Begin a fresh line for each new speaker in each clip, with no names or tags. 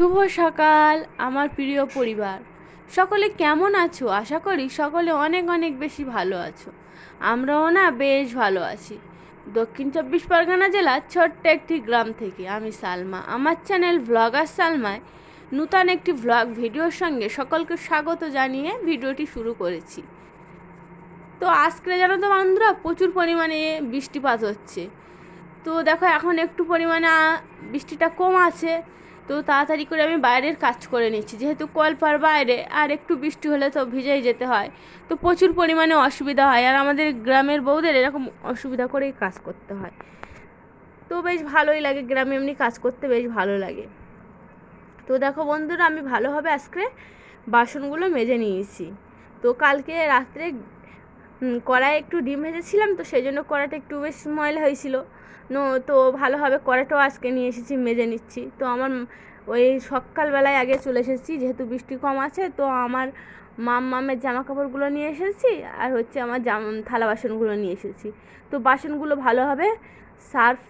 শুভ সকাল, আমার প্রিয় পরিবার। সকলে কেমন আছো? আশা করি সকলে অনেক অনেক বেশি ভালো আছো। আমরাও না বেশ ভালো আছি। দক্ষিণ চব্বিশ পরগনা জেলার ছোট্ট একটি গ্রাম থেকে আমি সালমা। আমার চ্যানেল ভ্লগার সালমায় নূতন একটি ভ্লগ ভিডিওর সঙ্গে সকলকে স্বাগত জানিয়ে ভিডিওটি শুরু করেছি। তো আজকে জানো তো বন্ধুরা, প্রচুর পরিমাণে বৃষ্টিপাত হচ্ছে। তো দেখো, এখন একটু পরিমাণে বৃষ্টিটা কম আছে। তো তাড়াতাড়ি করে আমি বাইরের কাজ করে নিচ্ছি। যেহেতু কল কলপার বাইরে, আর একটু বৃষ্টি হলে তো ভিজেই যেতে হয়। তো প্রচুর পরিমাণে অসুবিধা হয়, আর আমাদের গ্রামের বউদের এরকম অসুবিধা করেই কাজ করতে হয়। তো বেশ ভালোই লাগে গ্রামে এমনি কাজ করতে, বেশ ভালো লাগে। তো দেখো বন্ধুরা, আমি ভালোভাবে আজকে বাসনগুলো মেজে নিয়েছি। তো কালকে রাত্রে কড়াই একটু ডিম ভেজেছিলাম তো সেই জন্য কড়াইটা একটু বেশ ময়লা হয়েছিল। নো, তো ভালোভাবে কড়াইটাও আজকে নিয়ে এসেছি, মেজে নিচ্ছি। তো আমার ওই সকালবেলায় আগে চলে এসেছি, যেহেতু বৃষ্টি কম আছে, তো আমার মাম মামের জামা কাপড়গুলো নিয়ে এসেছি আর হচ্ছে আমার জাম, থালা বাসনগুলো নিয়ে এসেছি। তো বাসনগুলো ভালোভাবে সার্ফ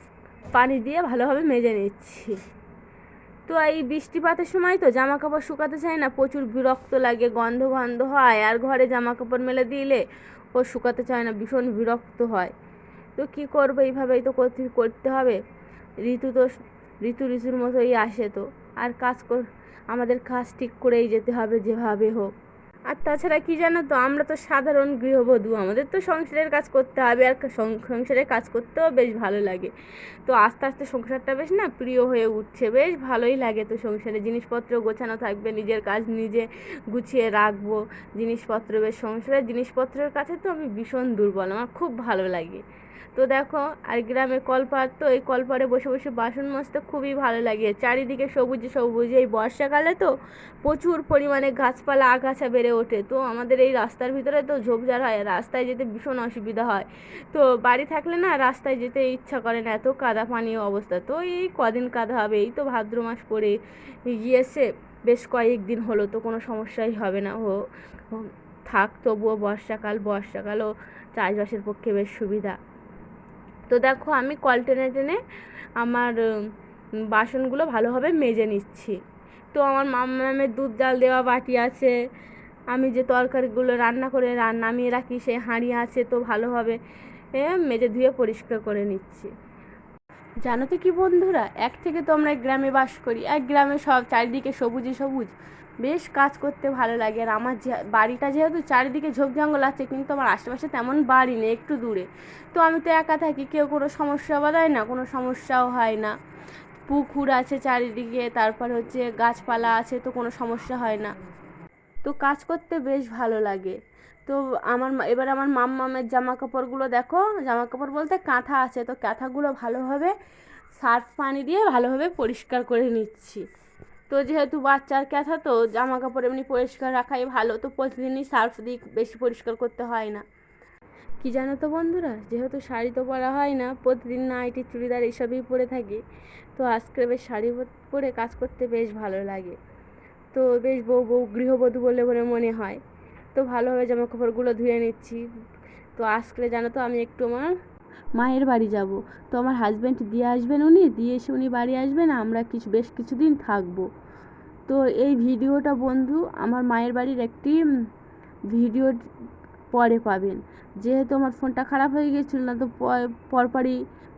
পানি দিয়ে ভালোভাবে মেজে নিচ্ছি। তো এই বৃষ্টিপাতের সময় তো জামা কাপড় শুকাতে চায় না, প্রচুর বিরক্ত লাগে, গন্ধ গন্ধ হয়। আর ঘরে জামা কাপড় মেলে দিলে ও শুকাতে চায় না, ভীষণ বিরক্ত হয়। তো কী করব? এইভাবেই তো করতে করতে হবে। ঋতু তো ঋতু ঋতুর মতোই আসে তো। আর কাজ কর, আমাদের কাজ ঠিক করেই যেতে হবে যেভাবে হোক। আর তাছাড়া কি জানো তো, আমরা তো সাধারণ গৃহবধূ, আমাদের তো সংসারের কাজ করতে হবে আর সংসারের কাজ করতেও বেশ ভালো লাগে। তো আস্তে আস্তে সংসারটা বেশ না প্রিয় হয়ে উঠছে, বেশ ভালোই লাগে তো সংসারে। জিনিসপত্র গোছানো থাকবে, নিজের কাজ নিজে গুছিয়ে রাখব, জিনিসপত্র বেশ সংসারের জিনিসপত্রের কাছে তো আমি ভীষণ দুর্বল, আমার খুব ভালো লাগে। তো দেখো, আর গ্রামে কলপার তো এই কলপারে বসে বসে বাসন মাজতে খুবই ভালো লাগে। চারিদিকে সবুজ সবুজ, এই বর্ষাকালে তো প্রচুর পরিমাণে গাছপালা, আগাছা বেড়ে ওঠে। তো আমাদের এই রাস্তার ভিতরে তো ঝোপঝাড় হয়, রাস্তায় যেতে ভীষণ অসুবিধা হয়। তো বাড়ি থাকলে না, রাস্তায় যেতে ইচ্ছা করে না, এত কাদা পানি অবস্থা। তো এই কদিন কাদা হবে, এই তো ভাদ্র মাস পরে গিয়েছে, বেশ কয়েকদিন হলো, তো কোনো সমস্যাই হবে না। ও, থাক, তবুও বর্ষাকাল, বর্ষাকালও চাষবাসের পক্ষে বেশ সুবিধা। তো দেখো আমি কল টেনে টেনে আমার বাসনগুলো ভালোভাবে মেজে নিচ্ছি। তো আমার মামের দুধ, জাল দেওয়া বাটি আছে। আমি যে তরকারিগুলো রান্না করে নামিয়ে রাখি সেই হাঁড়ি আছে, তো ভালোভাবে মেজে ধুয়ে পরিষ্কার করে নিচ্ছি। জানো তো কি বন্ধুরা? এক থেকে তো আমরা গ্রামে বাস করি এক গ্রামে সব চারিদিকে সবুজে সবুজ। বেশ কাজ করতে ভালো লাগে, আর আমার যে বাড়িটা যেহেতু চারিদিকে ঝোপ জঙ্গল আছে, কিন্তু আমার আশেপাশে তেমন বাড়ি নেই, একটু দূরে। তো আমি তো একা থাকি, কেউ কোনো সমস্যা বাধায় না, কোনো সমস্যাও হয় না। পুকুর আছে চারিদিকে, তারপর হচ্ছে গাছপালা আছে, তো কোনো সমস্যা হয় না। তো কাজ করতে বেশ ভালো লাগে। তো আমার এবার আমার মাম্মামের জামা কাপড়গুলো দেখো জামা কাপড় বলতে কাঁথা আছে, তো কাঁথাগুলো ভালোভাবে সার্ফ পানি দিয়ে ভালোভাবে পরিষ্কার করে নিচ্ছি। তো যেহেতু বাচ্চার কাঁথা, তো জামা কাপড় এমনি পরিষ্কার রাখাই ভালো, তো প্রতিদিনই সার্ফ দিয়ে বেশি পরিষ্কার করতে হয় না। কি জানো তো বন্ধুরা, যেহেতু শাড়ি তো পরা হয় না, প্রতিদিন নাইটি, চুড়িদার এইসবই পরে থাকি, তো আজকে বেশ শাড়ি পরে কাজ করতে বেশ ভালো লাগে। তো বেশ বউ বউ, গৃহবধূ বলে বলে মনে হয়। তো ভালোভাবে জামা কাপড়গুলো ধুয়ে নিচ্ছি। তো আজকে জানো তো আমি একটু আমার মায়ের বাড়ি যাব। তো আমার হাজব্যান্ড দিয়ে আসবেন উনি, দিয়ে এসে উনি বাড়ি আসবেন, আমরা কিছু, বেশ কিছুদিন থাকব। তো এই ভিডিওটা বন্ধু আমার মায়ের বাড়ির একটি ভিডিও পরে পাবেন। যেহেতু আমার ফোনটা খারাপ হয়ে গেছিল না, তো পরপরই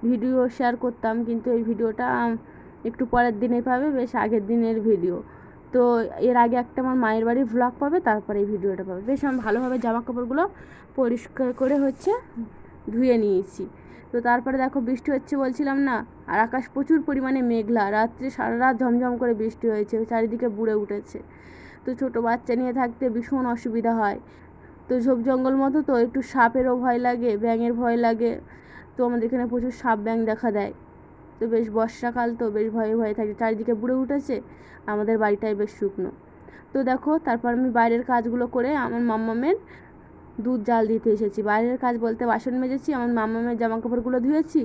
ভিডিও শেয়ার করতাম, কিন্তু এই ভিডিওটা একটু পরের দিনে পাবে, বেশ আগের দিনের ভিডিও। তো এর আগে একটা আমার মায়ের বাড়ির ভ্লগ পাবে, তারপরে এই ভিডিওটা পাবে। বেশ, আমি ভালোভাবে জামা কাপড়গুলো পরিষ্কার করে হচ্ছে ধুয়ে নিয়েছি। তো তারপরে দেখো, বৃষ্টি হচ্ছে বলছিলাম না, আর আকাশ প্রচুর পরিমাণে মেঘলা। রাত্রে সারা রাত ঝমঝম করে বৃষ্টি হয়েছে, চারিদিকে বুড়ে উঠেছে। তো ছোটো বাচ্চা নিয়ে থাকতে ভীষণ অসুবিধা হয়। তো ঝোপ জঙ্গল মতো তো একটু সাপেরও ভয় লাগে, ব্যাঙের ভয় লাগে। তো আমাদের এখানে প্রচুর সাপ ব্যাঙ দেখা দেয়। তো বেশ বর্ষাকাল তো, বেশ ভয়ে ভয়ে থাকে, চারিদিকে বুড়ে উঠেছে, আমাদের বাড়িটাই বেশ শুকনো। তো দেখো, তারপর আমি বাইরের কাজগুলো করে আমার মাম্মামের দুধ জাল দিতে এসেছি। বাইরের কাজ বলতে বাসন মেজেছি, আমার মাম্মামের জামা কাপড়গুলো ধুয়েছি,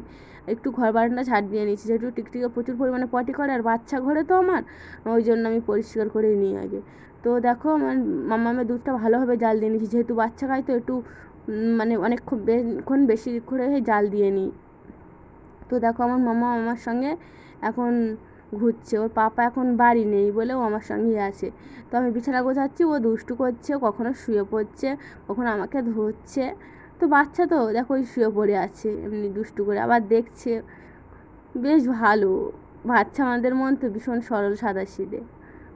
একটু ঘর বারান্দা ছাড় দিয়ে নিয়েছি, যেহেতু টিকটিকে প্রচুর পরিমাণে পটি করে আর বাচ্চা ঘরে তো আমার, ওই জন্য আমি পরিষ্কার করে নিই আগে। তো দেখো, আমার মাম্মামের দুধটা ভালোভাবে জাল দিয়ে নিয়েছি, যেহেতু বাচ্চা খায় তো একটু মানে অনেকক্ষণ বেশিক্ষণ বেশি করে জাল দিয়ে নিই। তো দেখো আমার মামা আমার সঙ্গে এখন ঘুরছে। ওর পাপা এখন বাড়ি নেই বলে ও আমার সঙ্গেই আছে। তো আমি বিছানা গোছাচ্ছি, ও দুষ্টু করছে কখনো শুয়ে পড়ছে, কখনো আমাকে ধরছে। তো বাচ্চা তো দেখো ওই শুয়ে পড়ে আছে, এমনি দুষ্টু করে আবার দেখছে। বেশ ভালো। বাচ্চা আমাদের মন তো ভীষণ সরল সাদা সিধে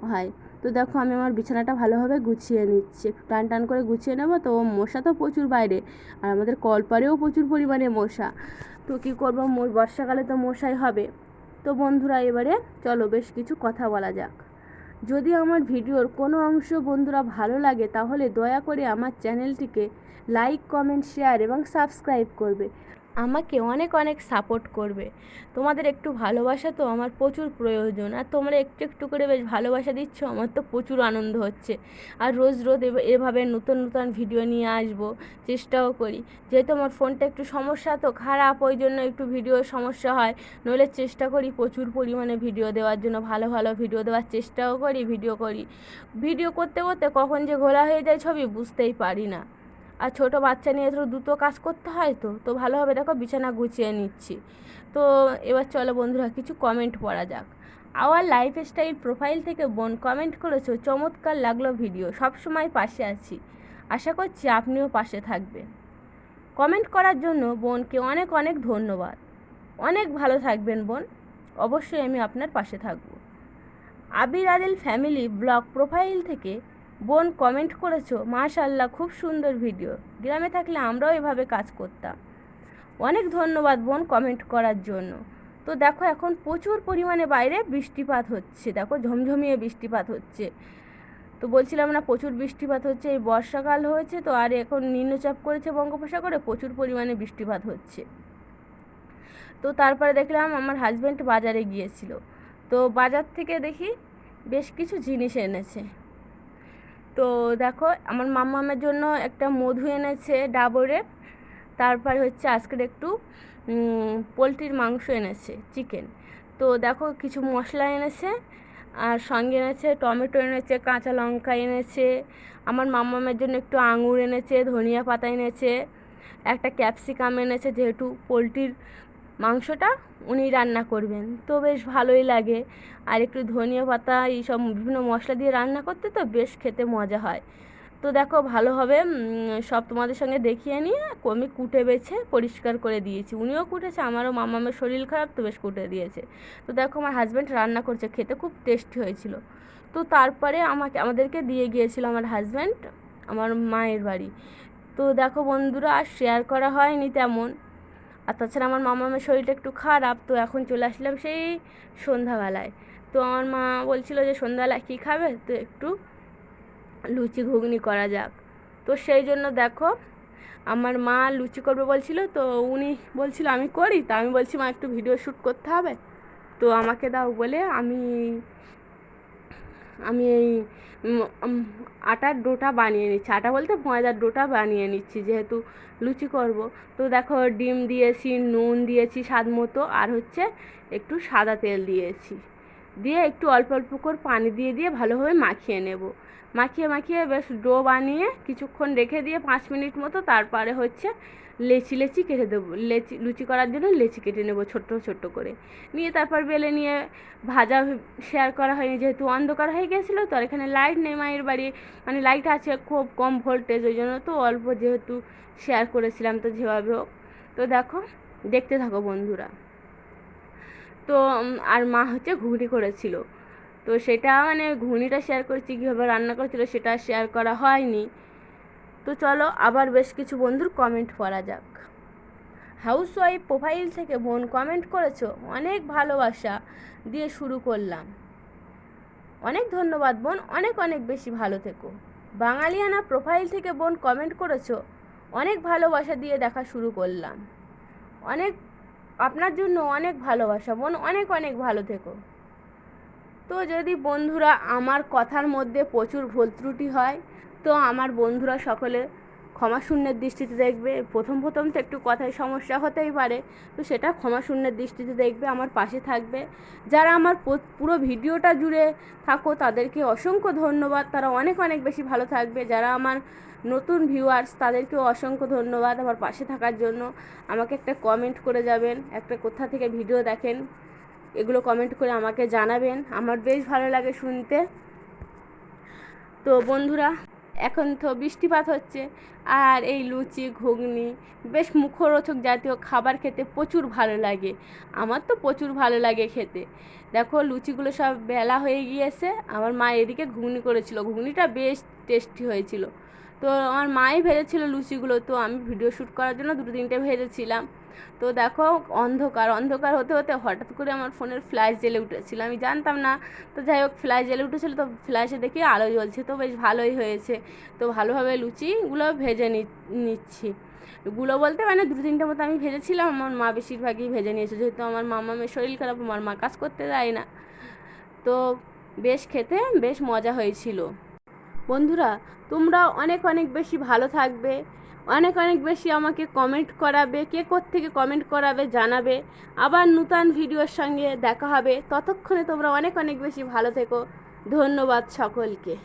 হয় তো দেখো আমি আমার বিছানাটা ভালোভাবে গুছিয়ে নিচ্ছি। একটু টান টান করে গুছিয়ে নেব তো মশা তো প্রচুর বাইরে আর আমাদের কলপারেও প্রচুর পরিমাণে মশা। তো কী করব? বর্ষাকালে তো মশাই হবে। তো বন্ধুরা এবারে চলো বেশ কিছু কথা বলা যাক। যদি আমার ভিডিওর কোনো অংশ বন্ধুরা ভালো লাগে তাহলে দয়া করে আমার চ্যানেলটিকে লাইক, কমেন্ট, শেয়ার এবং সাবস্ক্রাইব করবে। আমাকে অনেক অনেক সাপোর্ট করবে। তোমাদের একটু ভালোবাসা তো আমার প্রচুর প্রয়োজন, আর তোমরা একটু একটু করে বেশ ভালোবাসা দিচ্ছ, আমার তো প্রচুর আনন্দ হচ্ছে। আর রোজ রোজ এভ- এভাবে নতুন নতুন ভিডিও নিয়ে আসব, চেষ্টাও করি। যেহেতু আমার ফোনটা একটু সমস্যা, তো খারাপ, ওই জন্য একটু ভিডিওর সমস্যা হয়। নইলে চেষ্টা করি প্রচুর পরিমাণে ভিডিও দেওয়ার জন্য, ভালো ভালো ভিডিও দেওয়ার চেষ্টাও করি ভিডিও করি। ভিডিও করতে করতে কখন যে ঘোলা হয়ে যায় ছবি বুঝতেই পারি না। আর ছোটো বাচ্চা নিয়ে তো দ্রুত কাজ করতে হয় তো তো ভালোভাবে দেখো বিছানা গুছিয়ে নিচ্ছি। তো এবার চলো বন্ধুরা কিছু কমেন্ট পড়া যাক। আওয়ার লাইফস্টাইল প্রোফাইল থেকে বোন কমেন্ট করেছ, চমৎকার লাগল ভিডিও সব সময় পাশে আছি। আশা করছি আপনিও পাশে থাকবেন। কমেন্ট করার জন্য বোনকে অনেক অনেক ধন্যবাদ। অনেক ভালো থাকবেন বোন, অবশ্যই আমি আপনার পাশে থাকব। Abir Adil family blog profile থেকে বোন কমেন্ট করেছ মাশাল্লাহ খুব সুন্দর ভিডিও গ্রামে থাকলে আমরাও এভাবে কাজ করতাম। অনেক ধন্যবাদ বোন কমেন্ট করার জন্য। তো দেখো এখন প্রচুর পরিমাণে বাইরে বৃষ্টিপাত হচ্ছে। দেখো ঝমঝমিয়ে বৃষ্টিপাত হচ্ছে। তো বলছিলাম না প্রচুর বৃষ্টিপাত হচ্ছে, এই বর্ষাকাল হয়েছে, তো আর এখন নিম্নচাপ করেছে বঙ্গোপসাগরে প্রচুর পরিমাণে বৃষ্টিপাত হচ্ছে। তো তারপরে দেখলাম আমার হাজব্যান্ড বাজারে গিয়েছিল। তো বাজার থেকে দেখি বেশ কিছু জিনিস এনেছে। তো দেখো, আমার মাম্মামের জন্য একটা মধু এনেছে ডাবরের তারপর হচ্ছে আজকের একটু পোলট্রির মাংস এনেছে চিকেন তো দেখো, কিছু মশলা এনেছে, আর সঙ্গে এনেছে টমেটো এনেছে, কাঁচা লঙ্কা এনেছে, আমার মাম্মামের জন্য একটু আঙুর এনেছে, ধনিয়া পাতা এনেছে, একটা ক্যাপসিকাম এনেছে, যেহেতু পোলট্রির মাংসটা উনি রান্না করবেন। তো বেশ ভালোই লাগে। আর একটু ধনিয়া পাতা, এইসব বিভিন্ন মশলা দিয়ে রান্না করতে তো বেশ খেতে মজা হয়। তো দেখো ভালোভাবে সব তোমাদের সঙ্গে দেখিয়ে নিয়ে আমি কুটে বেছে পরিষ্কার করে দিয়েছি। উনিও কুটেছে, আমারও মামামের শরীর খারাপ তো বেশ কুটে দিয়েছে। তো দেখো আমার হাজব্যান্ড রান্না করছে, খেতে খুব টেস্টি হয়েছিল। তো তারপরে আমাকে, আমাদেরকে দিয়ে গিয়েছিল আমার হাজব্যান্ড আমার মায়ের বাড়ি। তো দেখো বন্ধুরা, আর শেয়ার করা হয়নি তেমন। আর তাছাড়া আমার মামামের শরীরটা একটু খারাপ, তো এখন চলে আসলাম সেই সন্ধ্যাবেলায়। তো আমার মা বলছিল যে সন্ধ্যাবেলায় কী খাবে? তো একটু লুচি ঘুগনি করা যাক। তো সেই জন্য দেখো, আমার মা লুচি করবে বলছিল, তো উনি বলছিল, আমি করি। তা আমি বলছি, মা, একটু ভিডিও শ্যুট করতে হবে। তো আমাকে দাও বলে আমি আমি এই আটার ডোটা বানিয়ে নিচ্ছি। আটা বলতে ময়দার ডোটা বানিয়ে নিচ্ছি, যেহেতু লুচি করব। তো দেখো, ডিম দিয়েছি, নুন দিয়েছি স্বাদ মতো, আর হচ্ছে একটু সাদা তেল দিয়েছি। দিয়ে একটু অল্প অল্প করে পানি দিয়ে দিয়ে ভালোভাবে মাখিয়ে নেব। মাখিয়ে মাখিয়ে বেশ ডো বানিয়ে কিছুক্ষণ রেখে দিয়ে পাঁচ মিনিট মতো, তারপরে হচ্ছে লেচি লেচি কেটে দেবো, লেচি, লুচি করার জন্য লেচি কেটে নেব ছোট্ট ছোট্ট করে। নিয়ে তারপর বেলে নিয়ে ভাজা শেয়ার করা হয়নি, যেহেতু অন্ধকার হয়ে গেছিল, তো আর এখানে লাইট নেই মায়ের বাড়ি। মানে লাইট আছে খুব কম ভোল্টেজ ওই জন্য তো অল্প যেহেতু শেয়ার করেছিলাম, তো যেভাবে হোক। তো দেখো, দেখতে থাকো বন্ধুরা। তো আর মা হচ্ছে ঘুগনি করেছিল। তো সেটা মানে ঘুগনিটা শেয়ার করেছি, কীভাবে রান্না করেছিল সেটা শেয়ার করা হয়নি। তো চলো আবার বেশ কিছু বন্ধুর কমেন্ট পড়া যাক। হাউস ওয়াইফ প্রোফাইল থেকে বোন কমেন্ট করেছ? অনেক ভালোবাসা দিয়ে শুরু করলাম। অনেক ধন্যবাদ বোন, অনেক অনেক বেশি ভালো থেকো। বাঙালিয়ানা প্রোফাইল থেকে বোন কমেন্ট করেছ? অনেক ভালোবাসা দিয়ে দেখা শুরু করলাম। অনেক, আপনার জন্য অনেক ভালোবাসা বোন, অনেক অনেক ভালো থেকো। তো যদি বন্ধুরা আমার কথার মধ্যে প্রচুর ভুল ত্রুটি হয় তো আমার বন্ধুরা সকলে ক্ষমা শূন্যের দৃষ্টিতে দেখবে। প্রথম প্রথম তো একটু কথায় সমস্যা হতেই পারে, তো সেটা ক্ষমা শূন্যের দৃষ্টিতে দেখবে, আমার পাশে থাকবে। যারা আমার পুরো ভিডিওটা জুড়ে থাকো, তাদেরকে অসংখ্য ধন্যবাদ। তারা অনেক অনেক বেশি ভালো থাকবে। যারা আমার নতুন ভিউয়ার্স তাদেরকেও অসংখ্য ধন্যবাদ আমার পাশে থাকার জন্য। আমাকে একটা কমেন্ট করে যাবেন, একটা কোথা থেকে ভিডিও দেখেন, এগুলো কমেন্ট করে আমাকে জানাবেন। আমার বেশ ভালো লাগে শুনতে। তো বন্ধুরা এখন তো বৃষ্টিপাত হচ্ছে। আর এই লুচি, ঘুগনি, বেশ মুখরোচক জাতীয় খাবার খেতে প্রচুর ভালো লাগে। আমার তো প্রচুর ভালো লাগে খেতে। দেখো, লুচিগুলো সব বেলা হয়ে গিয়েছে। আমার মা এদিকে ঘুগনি করেছিল। ঘুগনিটা বেশ টেস্টি হয়েছিল। তো আমার মাই ভেজেছিল লুচিগুলো, তো আমি ভিডিও শ্যুট করার জন্য দুটো তিনটে ভেজেছিলাম। তো দেখো অন্ধকার অন্ধকার হতে হতে হঠাৎ করে আমার ফোনের ফ্ল্যাশ জ্বেলে উঠেছিল। আমি জানতাম না, তো যাই হোক ফ্ল্যাশ জ্বেলে উঠেছিল, তো ফ্ল্যাশে দেখি আলো জ্বলছে, তো বেশ ভালোই হয়েছে। তো ভালোভাবে লুচিগুলো ভেজে নিচ্ছি। গুলো বলতে মানে দু তিনটে মতো আমি ভেজেছিলাম, আমার মা বেশিরভাগই ভেজে নিয়েছে, যেহেতু আমার মামা মামামের শরীর খারাপ, আমার মা কাজ করতে যায় না। তো বেশ খেতে বেশ মজা হয়েছিল। বন্ধুরা, তোমরা অনেক অনেক বেশি ভালো থাকবে, অনেক অনেক বেশি আমাকে কমেন্ট করাবে, কে থেকে কমেন্ট করাবে জানাবে। আবার নূতন ভিডিওর সঙ্গে দেখা হবে। ততক্ষণে তোমরা অনেক অনেক বেশি ভালো থেকো। ধন্যবাদ সকলকে।